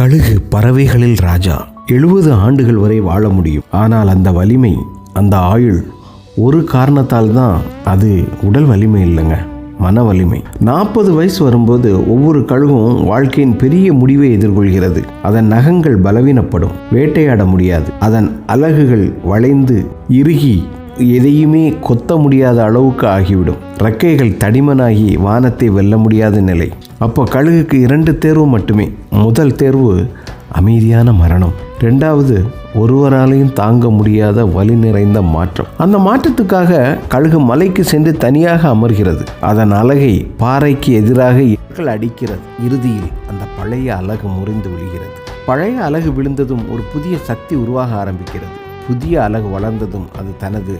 கழுகு பறவைகளில் ராஜா. எழுபது ஆண்டுகள் வரை வாழ முடியும். ஆனால் அந்த வலிமை அந்த ஆயுள் ஒரு காரணத்தால் தான் அது உடல் வலிமை இல்லைங்க மன வலிமை. நாற்பது வயசு வரும்போது ஒவ்வொரு கழுகும் வாழ்க்கையின் பெரிய முடிவை எதிர்கொள்கிறது. அதன் நகங்கள் பலவீனப்படும் வேட்டையாட முடியாது. அதன் அலகுகள் வளைந்து இறுகி எதையுமே கொத்த முடியாத அளவுக்கு ஆகிவிடும். ரெக்கைகள் தடிமனாகி வானத்தை வெல்ல முடியாத நிலை. அப்போ கழுகுக்கு இரண்டு தேர்வு மட்டுமே. முதல் தேர்வு அமைதியான மரணம். ரெண்டாவது ஒருவராலையும் தாங்க முடியாத வலி நிறைந்த மாற்றம். அந்த மாற்றத்துக்காக கழுகு மலைக்கு சென்று தனியாக அமர்கிறது. அதன் அலகை பாறைக்கு எதிராக எர்கள் அடிக்கிறது. இறுதியில் அந்த பழைய அலகு முறிந்து விழுகிறது. பழைய அலகு விழுந்ததும் ஒரு புதிய சக்தி உருவாக ஆரம்பிக்கிறது. புதிய அலகு வளர்ந்ததும் அது தனது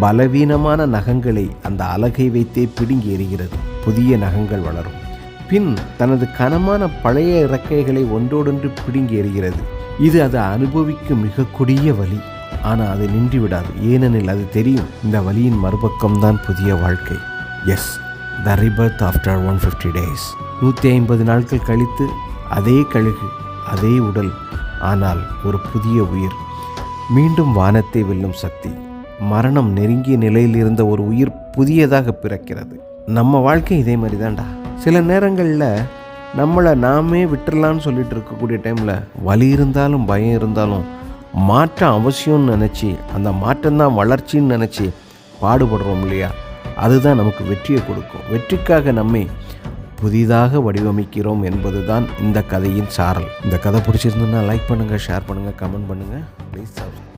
பலவீனமான நகங்களை அந்த அலகை வைத்தே பிடுங்கி எறிகிறது. புதிய நகங்கள் வளரும். பின் தனது கனமான பழைய இறக்கைகளை ஒன்றோடொன்று பிடுங்கி எறிகிறது. இது அது அனுபவிக்கும் மிக கொடிய வலி. ஆனால் அது நின்று விடாது ஏனெனில் அது தெரியும் இந்த வலியின் மறுபக்கம்தான் புதிய வாழ்க்கை. Yes the rebirth after one fifty days நூற்றி ஐம்பது நாட்கள் கழித்து அதே கழுகு அதே உடல். ஆனால் ஒரு புதிய உயிர். மீண்டும் வானத்தை வெல்லும் சக்தி. மரணம் நெருங்கிய நிலையில் இருந்த ஒரு உயிர் புதியதாக பிறக்கிறது. நம்ம வாழ்க்கை இதே மாதிரி தான்டா சில நேரங்களில் நம்மளை நாமே விட்டுறலான்னு சொல்லிட்டு இருக்கக்கூடிய டைமில் வலி இருந்தாலும் பயம் இருந்தாலும் மாற்றம் அவசியம்னு நினச்சி அந்த மாற்றம்தான் வளர்ச்சின்னு நினச்சி பாடுபடுறோம் இல்லையா? அதுதான் நமக்கு வெற்றியை கொடுக்கும். வெற்றிக்காக நம்மை புதிதாக வடிவமைக்கிறோம் என்பதுதான் இந்த கதையின் சாரல். இந்த கதை பிடிச்சிருந்ததுன்னா லைக் பண்ணுங்கள் ஷேர் பண்ணுங்கள் கமெண்ட் பண்ணுங்கள் ப்ளீஸ் சப்ஸ்கிரைப்